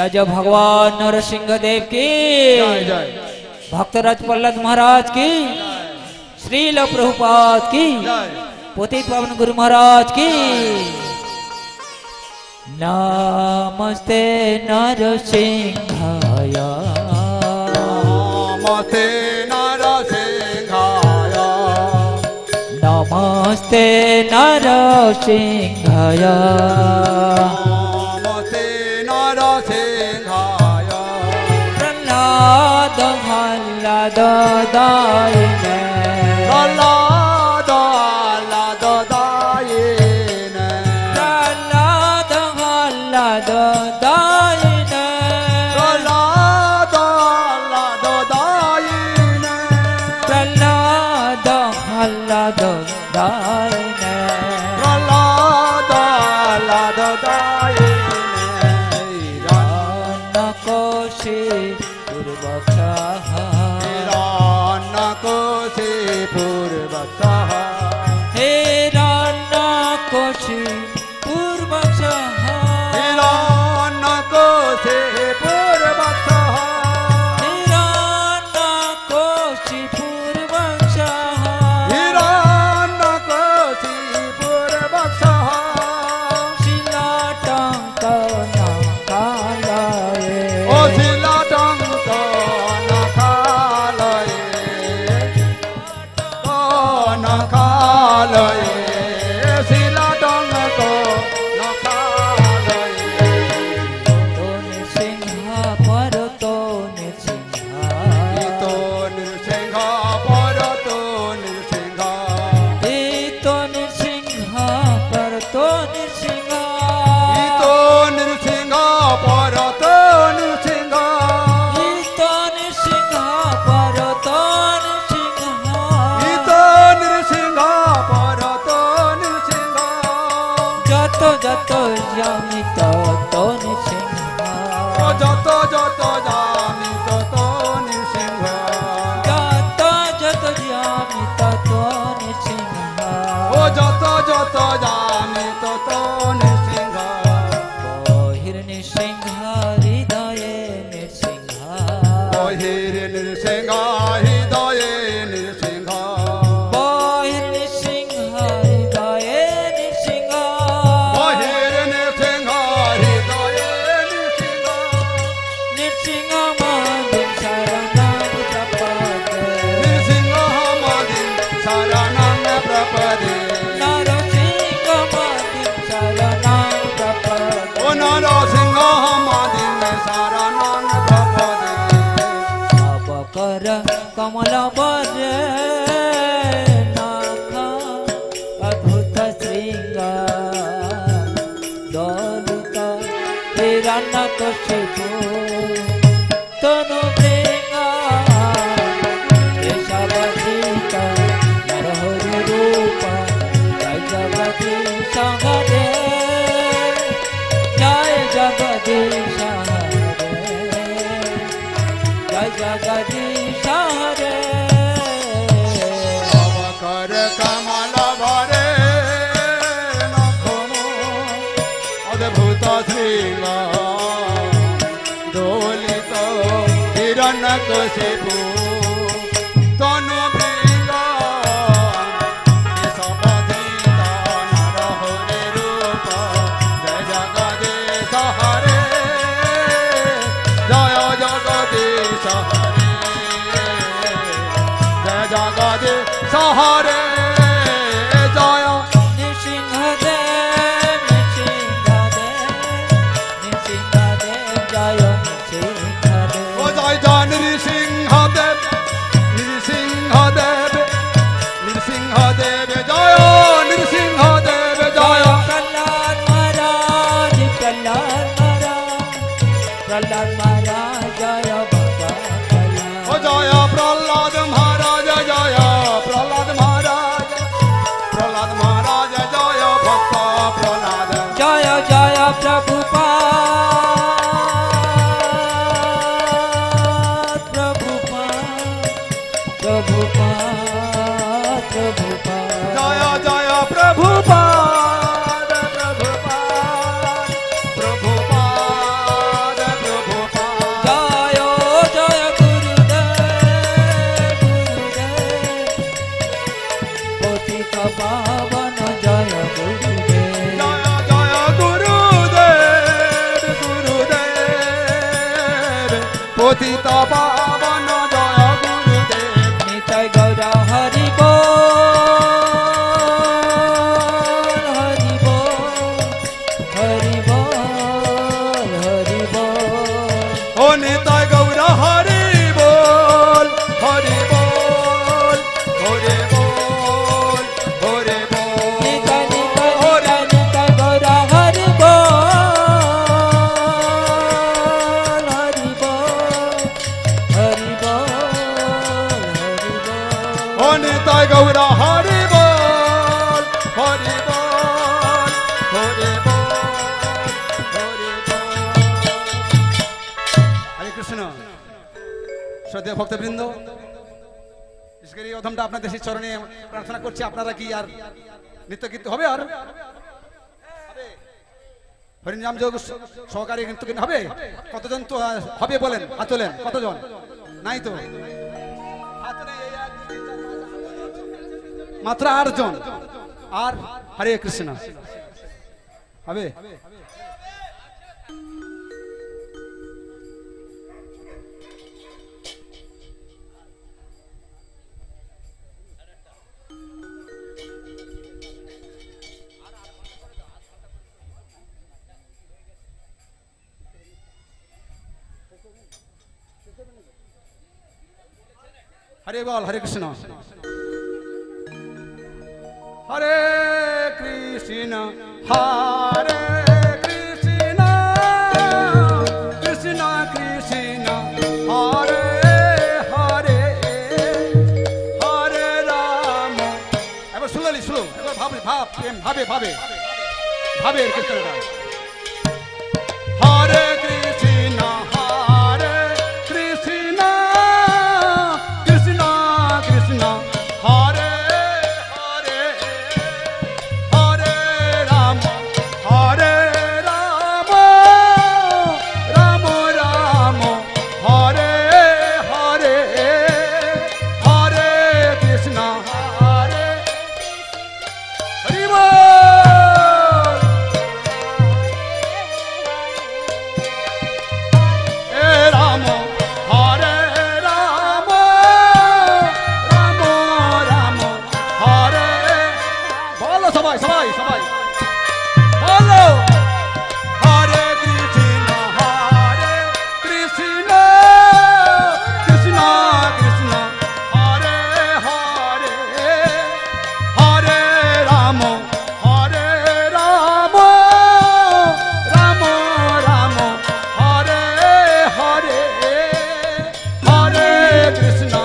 जय जय भगवान नरसिंह देव की भक्त रज पल्लद महाराज की। श्री प्रभुपाद की। पोती पवन गुरु महाराज की। नमस्ते नर सिंह नमस्ते सिंह नमस्ते नर सिंह દદાય Bangsa কমলা বজে নাখা অদ্ভুত শৃঙ্গা দলতা এ রান্না করছে তনু বৃঙ্গা দেশাবাসিতা Narahari Jagadish Jagadish sepul. la la প্রার্থনা করছি, আপনারা কি আর নৃত্যকীর্তি হবে আর? হরিনাম যোগ সহকারী কিন্তু হবে? কতজন তো হবে বলেন আচলেন কতজন? নাই তো। মাত্র আটজন। আর হরে কৃষ্ণ। হবে? হরে বল, হরে কৃষ্ণ। হরে কৃষ্ণ, হরে ভাবে ভাবে ভাবে ভাবে ভাবে ভাবে ভাবে ভাবে ভাবে ভাবে ভাবে ভাবে ভাবে ভাবে ভাবে। ভাবে ভাবে কৃষ্ণটা Krishna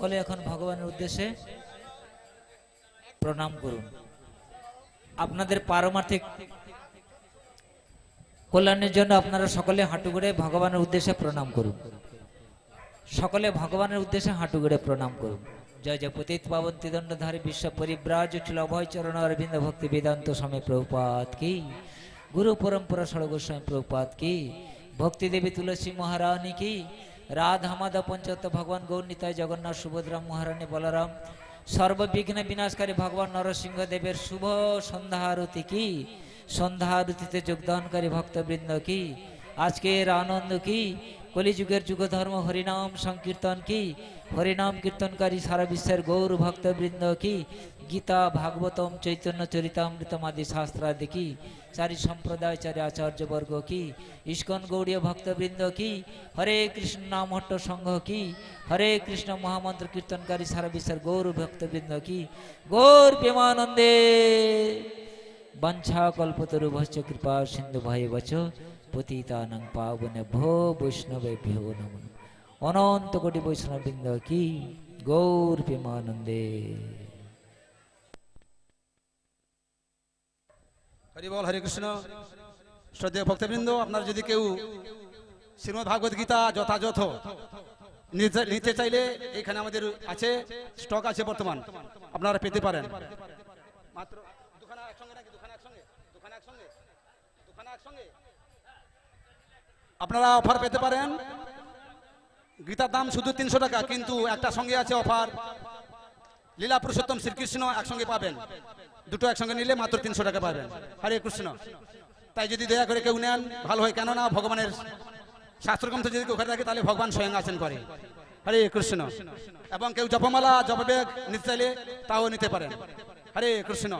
সকলে এখন ভগবানের উদ্দেশ্যে প্রণাম করুন। আপনাদের পারমার্থিক কল্যাণের জন্য আপনারা সকলে হাঁটু গড়ে ভগবানের উদ্দেশ্যে প্রণাম করুন। সকলে ভগবানের উদ্দেশ্যে হাঁটু গড়ে প্রণাম করুন। জয় জয় পতিত পাবন ত্রিদণ্ডধারী বিশ্ব পরিব্রাজ ছিল অভয় চরণ অরবিন্দ ভক্তি বেদান্ত স্বামী প্রভুপাত কি। গুরু পরম্পরা সর্বস্বামী প্রভুপাত কি। ভক্তি দেবী তুলসী মহারানী কি। রাধা মাধব পঞ্চত ভগবান গৌর নিতাই জগন্নাথ সুভদ্রাম মহারানী বলরাম, সর্ববিঘ্ন বিনাশকারী ভগবান নরসিংহ দেবের শুভ সন্ধ্যা আরতি কি? সন্ধ্যা আরতিতে যোগদানকারী ভক্তবৃন্দ কি? আজকের আনন্দ কি? কলিযুগের যুগ ধর্ম হরিনাম সংকীর্তন কি? হরিনাম কীর্তনকারী সারা বিশ্বের গৌর ভক্তবৃন্দ কি? গীতা, ভাগবতম, চৈতন্য, চরিতামৃতম আদি শাস্ত্রাদি কি? চারি সম্প্রদায়, চারি আচার্যবর্গ কি? ইস্কন গৌড়ীয় ভক্তবৃন্দ কি? হরে কৃষ্ণ নাম হট্ট সংঘ কি? হরে কৃষ্ণ মহামন্ত্র কীর্তনকারী সারা বিশ্বের গৌর ভক্তবৃন্দ কি? গৌর প্রেমানন্দে। বঞ্ছা কল্পতরুভশ্চ কৃপা সিন্ধু ভয় বচ। পতিতানং পাবন ভো বৈষ্ণবে ভ্যো নম অনন্ত কোটি বৈষ্ণববৃন্দ কি গৌর প্রেমানন্দে হরি বল হরে কৃষ্ণ শ্রদ্ধেয় ভক্তবৃন্দ আপনার যদি কেউ শ্রীমদ ভাগবত গীতা যথাযথ নিতে নিতে চাইলে এখানে আমাদের আছে স্টক আছে বর্তমান আপনারা পেতে পারেন মাত্র দুখানা একসঙ্গে নাকি দুখানা একসঙ্গে দুখানা একসঙ্গে দুখানা একসঙ্গে আপনারা অফার পেতে পারেন। গীতার দাম শুধু তিনশো টাকা, কিন্তু একটা সঙ্গে আছে অফার লীলা পুরুষোত্তম শ্রীকৃষ্ণ একসঙ্গে পাবেন। দুটো একসঙ্গে নিলে মাত্র তিনশো টাকা পাবেন। হরে কৃষ্ণ। তাই যদি দয়া করে কেউ নেন, ভালো হয়। কেননা ভগবানের শাস্ত্রগ্রন্থ যদি কেউ থাকে, তাহলে ভগবান স্বয়ং আছেন করে হরে কৃষ্ণ। এবং কেউ জপমালা, জপবেগ নিতে চাইলে তাও নিতে পারেন। হরে কৃষ্ণ।